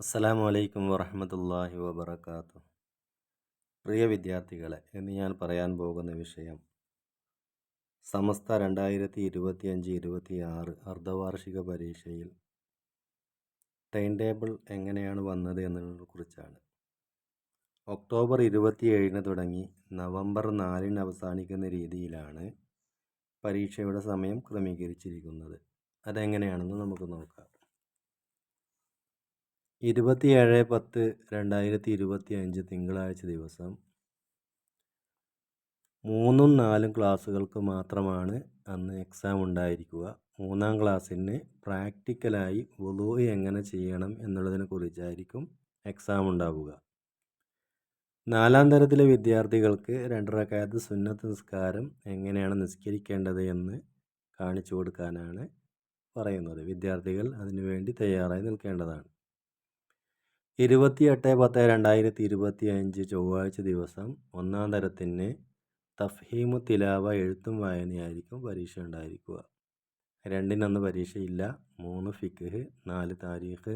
അസ്സലാമു അലൈക്കും വറഹമത്തല്ലാഹി വബർക്കാത്തു പ്രിയ വിദ്യാർത്ഥികളെ ഇന്ന് ഞാൻ പറയാൻ പോകുന്ന വിഷയം സമസ്ത രണ്ടായിരത്തി ഇരുപത്തിയഞ്ച് ഇരുപത്തി ആറ് അർദ്ധവാർഷിക പരീക്ഷയിൽ ടൈം ടേബിൾ എങ്ങനെയാണ് വന്നത് എന്നതിനെ കുറിച്ചാണ്. ഒക്ടോബർ ഇരുപത്തിയേഴിന് തുടങ്ങി നവംബർ നാലിന് അവസാനിക്കുന്ന രീതിയിലാണ് പരീക്ഷയുടെ സമയം ക്രമീകരിച്ചിരിക്കുന്നത്. അതെങ്ങനെയാണെന്ന് നമുക്ക് നോക്കാം. ഇരുപത്തിയേഴ് പത്ത് രണ്ടായിരത്തി ഇരുപത്തി അഞ്ച് തിങ്കളാഴ്ച ദിവസം. മൂന്നും നാലും ക്ലാസ്സുകൾക്ക് മാത്രമാണ് അന്ന് എക്സാം ഉണ്ടായിരിക്കുക. മൂന്നാം ക്ലാസ്സിന് പ്രാക്ടിക്കലായി വുളു എങ്ങനെ ചെയ്യണം എന്നുള്ളതിനെ കുറിച്ചായിരിക്കും എക്സാം ഉണ്ടാവുക. നാലാം തരത്തിലെ വിദ്യാർത്ഥികൾക്ക് രണ്ടരക്കാലത്ത് സുന്നത്ത് നിസ്കാരം എങ്ങനെയാണ് നിസ്കരിക്കേണ്ടത് എന്ന് കാണിച്ചു കൊടുക്കാനാണ് പറയുന്നത്. വിദ്യാർത്ഥികൾ അതിനുവേണ്ടി തയ്യാറായി നിൽക്കേണ്ടതാണ്. ഇരുപത്തിയെട്ട് പത്ത് രണ്ടായിരത്തി ഇരുപത്തി അഞ്ച് ചൊവ്വാഴ്ച ദിവസം ഒന്നാം തരത്തിന് തഫ്ഹീമു തിലാവ എഴുത്തും വായനയായിരിക്കും പരീക്ഷ ഉണ്ടായിരിക്കുക. രണ്ടിനന്ന് പരീക്ഷയില്ല മൂന്ന് ഫിഖ് നാല് താരീഖ്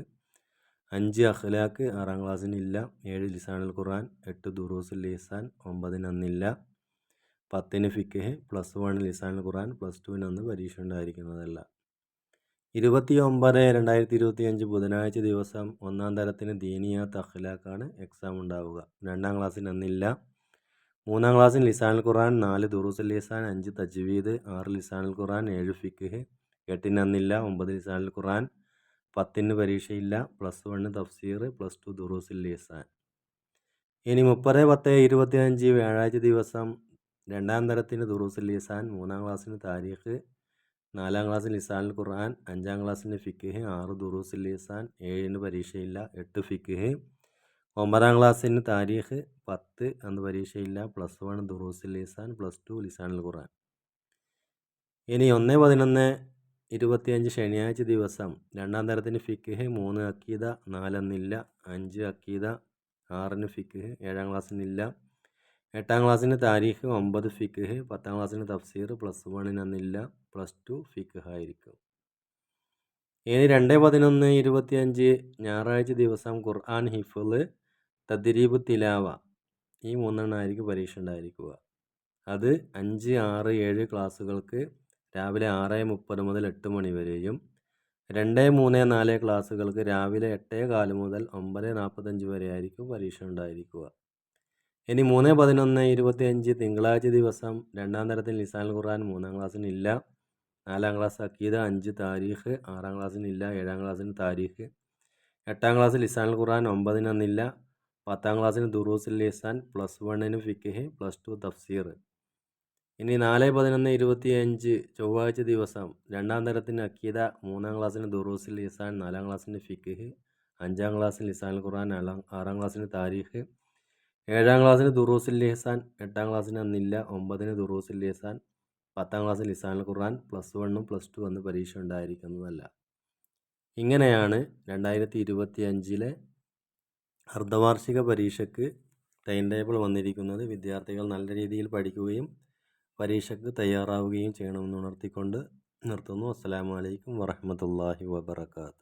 അഞ്ച് അഖ്ലാഖ് ആറാം ക്ലാസ്സിനില്ല ഏഴ് ലിസാനുൽ ഖുർആൻ എട്ട് ദുറൂസുൽ ലിസാൻ ഒമ്പതിനന്നില്ല പത്തിന് ഫിഖ് പ്ലസ് വൺ ലിസാനുൽ ഖുർആൻ പ്ലസ് ടുവിനന്ന് പരീക്ഷ ഉണ്ടായിരിക്കുന്നതല്ല. ഇരുപത്തി ഒമ്പത് രണ്ടായിരത്തി ഇരുപത്തി അഞ്ച് ബുധനാഴ്ച ദിവസം ഒന്നാം തരത്തിന് ദീനിയ തഹ്ലാക്കാണ് എക്സാം ഉണ്ടാവുക. രണ്ടാം ക്ലാസ്സിന് അന്നില്ല. മൂന്നാം ക്ലാസ്സിന് ലിസാനുൽ ഖുറാൻ നാല് ദുറൂസ് ലിസാൻ അഞ്ച് തജ്വീദ് ആറ് ലിസാനുൽ ഖുറാൻ ഏഴ് ഫിഖ് എട്ടിന് അന്നില്ല ഒമ്പത് ലിസാനുൽ ഖുറാൻ പത്തിന് പരീക്ഷയില്ല പ്ലസ് വണ്ണ് തഫ്സീർ പ്ലസ് ടു ദുറൂസ് ലിസാൻ. ഇനി മുപ്പത് പത്ത് ഇരുപത്തി അഞ്ച് വ്യാഴാഴ്ച ദിവസം രണ്ടാം തരത്തിന് ദുറൂസ് ലിസാൻ മൂന്നാം ക്ലാസ്സിന് താരീഖ് നാലാം ക്ലാസ്സിൽ ലിസാനുൽ ഖുർആൻ അഞ്ചാം ക്ലാസ്സിന് ഫിഖ് ആറ് ദുറൂസിൽ ലിസാൻ ഏഴിന് പരീക്ഷയില്ല എട്ട് ഫിഖ്. ഒമ്പതാം ക്ലാസ്സിന് താരീഖ് പത്ത് അന്ന് പരീക്ഷയില്ല പ്ലസ് വൺ ദുറൂസിൽ ലിസാൻ പ്ലസ് ടു ലിസാനിൽ ഖുർആൻ. ഇനി ഒന്ന് പതിനൊന്ന് ഇരുപത്തിയഞ്ച് ശനിയാഴ്ച ദിവസം രണ്ടാം തരത്തിന് ഫിഖ് മൂന്ന് അക്കീദ നാലെന്നില്ല അഞ്ച് അക്കീദ ആറിന് ഫിഖ് ഏഴാം ക്ലാസ്സിനില്ല. എട്ടാം ക്ലാസ്സിന് താരീഖ് ഒമ്പത് ഫിഖ് പത്താം ക്ലാസ്സിന് തഫ്സീർ പ്ലസ് വണ്ണിനന്നില്ല പ്ലസ് ടു ഫിഖ് ആയിരിക്കും. ഇനി രണ്ട് പതിനൊന്ന് ഇരുപത്തിയഞ്ച് ഞായറാഴ്ച ദിവസം ഖുർആൻ ഹിഫുൽ തദ്രീബ് തിലാവ. ഈ മൂന്നെണ്ണമായിരിക്കും പരീക്ഷ ഉണ്ടായിരിക്കുക. അത് അഞ്ച് ആറ് ഏഴ് ക്ലാസ്സുകൾക്ക് രാവിലെ ആറ് മുപ്പത് മുതൽ എട്ട് മണി വരെയും രണ്ട് മൂന്ന് നാല് ക്ലാസ്സുകൾക്ക് രാവിലെ എട്ടേ കാൽ മുതൽ ഒമ്പത് നാൽപ്പത്തഞ്ച് വരെ ആയിരിക്കും പരീക്ഷ ഉണ്ടായിരിക്കുക. ഇനി മൂന്ന് പതിനൊന്ന് ഇരുപത്തി അഞ്ച് തിങ്കളാഴ്ച ദിവസം രണ്ടാം തരത്തിൽ നിസാൻ ഖുർആൻ മൂന്നാം ക്ലാസ്സിന് ഇല്ല. നാലാം ക്ലാസ് അക്കീദ അഞ്ച് താരീഖ് ആറാം ക്ലാസ്സിന് ഇല്ല ഏഴാം ക്ലാസ്സിന് താരീഖ്. എട്ടാം ക്ലാസ്സിൽ ലിസാനുൽ ഖുർആൻ ഒമ്പതിനൊന്നില്ല. പത്താം ക്ലാസ്സിന് ദുറൂസുൽ ലിസാൻ പ്ലസ് വണ്ണിന് ഫിക്കഹ് പ്ലസ് ടു തഫ്സീർ. ഇനി നാല് പതിനൊന്ന് ഇരുപത്തി അഞ്ച് ചൊവ്വാഴ്ച ദിവസം രണ്ടാം തരത്തിന് അക്കീദ മൂന്നാം ക്ലാസ്സിന് ദുറൂസുൽ ലിസാൻ നാലാം ക്ലാസ്സിന് ഫിക്കഹ് അഞ്ചാം ക്ലാസ്സിൽ ലിസാനുൽ ഖുർആൻ ആറാം ക്ലാസ്സിന് താരീഖ്. ഏഴാം ക്ലാസ്സിന് ദുറൂസുൽ ലിഹസാൻ എട്ടാം ക്ലാസ്സിന് അന്നില്ല ഒമ്പതിന് ദുറൂസുൽ ലിഹസാൻ പത്താം ക്ലാസ്സിൽ ലിസാനുൽ ഖുർആൻ പ്ലസ് വണ്ണും പ്ലസ് ടു എന്ന് പരീക്ഷ ഉണ്ടായിരിക്കുന്നതല്ല. ഇങ്ങനെയാണ് രണ്ടായിരത്തി ഇരുപത്തി അഞ്ചിലെ അർദ്ധവാർഷിക പരീക്ഷയ്ക്ക് ടൈം ടേബിൾ വന്നിരിക്കുന്നത്. വിദ്യാർത്ഥികൾ നല്ല രീതിയിൽ പഠിക്കുകയും പരീക്ഷയ്ക്ക് തയ്യാറാവുകയും ചെയ്യണമെന്ന് ഉണർത്തിക്കൊണ്ട് നിർത്തുന്നു. അസ്സാം വലൈക്കും വറഹമത്തല്ലാഹി വബർക്കാത്തു